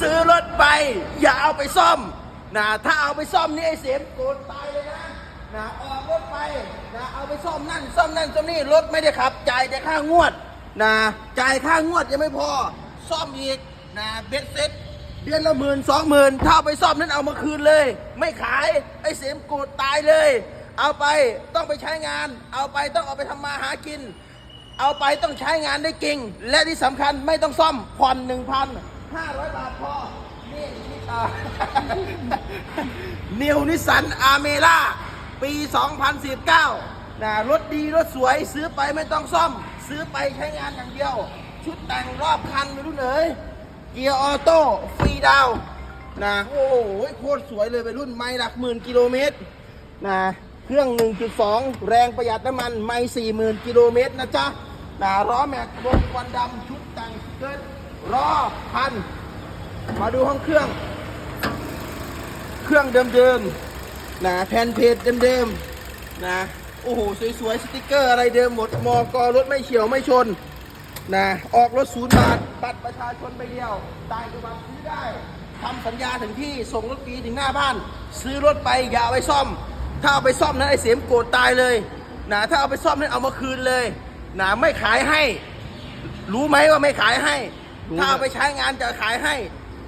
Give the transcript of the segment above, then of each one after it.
ซื้อรถไป อย่าเอาไปซ่อมนะถ้าเอาไปซ่อมนี่ไอ้เสียมโกรธตายเลยนะนะออกรถไปนะเอาไปซ่อมนั่นซ่อมนั่นซ่อมนี่รถไม่ได้ขับจ่ายแต่ค่างวดนะจ่ายค่างวดยังไม่พอซ่อมอีกนะเบ็ดเซ็ตเดือนละหมื่นสองหมื่นถ้าเอาไปซ่อมนั้นเอามาคืนเลย ไม่ขายไอ้เสียมโกรธตายเลย เอาไปต้องไปใช้งาน เอาไปต้องเอาไปทำมาหากิน เอาไปต้องใช้งานได้จริง และที่สำคัญไม่ต้องซ่อมผ่อน 500บาทพอนี่นี่อ่านิวนิสันอาเมล่าปี 2019นะรถดีรถสวยซื้อไปไม่ต้องซ่อม ซื้อไปใช้งานอย่างเดียว ชุดแต่งรอบคันไม่รู้เนยเกียร์ออโต้ฟรีดาวนะโอ้โหโคตรสวยเลยไปรุ่นไม่หลักหมื่นกิโลเมตรนะเครื่อง 1.2 แรงประหยัดน้ำมันไม่40,000 กิโลเมตรนะจ๊ะนะล้อแม็กบนควันดำชุดแต่งเกิน ล้อพัน มาดูห้องเครื่อง เครื่องเดิมๆนะแผ่นเพจเดิมๆนะโอ้โหสวยๆสติกเกอร์อะไรเดิมหมดมอกรถไม่เฉียวไม่ชนนะออกรถศูนย์บาทบัตรประชาชนไปเดียวต่างจังหวัดซื้อได้ทำสัญญาถึงที่ส่งรถฟรีถึงหน้าบ้าน ซื้อรถไปอย่าเอาไปซ่อม ถ้าเอาไปซ่อมนั้นไอเสียมโกรธตายเลยนะถ้าเอาไปซ่อมนั้นเอามาคืนเลยนะไม่ขายให้ รู้ไหมว่าไม่ขายให้ ถ้าเอาไปใช้งานจะขายให้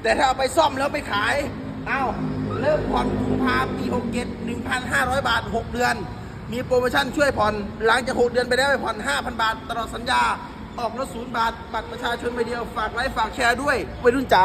แต่ถ้าเอาไปซ่อมแล้วไปขาย เอ้าเริ่มผ่อนกุมภาปี67 1,500บาท6เดือน มีโปรโมชั่นช่วยผ่อน หลังจาก6เดือนไปแล้วไปผ่อน5,000บาท ตลอดสัญญา ออกรถศูนย์บาท บัตรประชาชนใบเดียว ฝากไลค์ฝากแชร์ด้วยวัยรุ่นจ๋า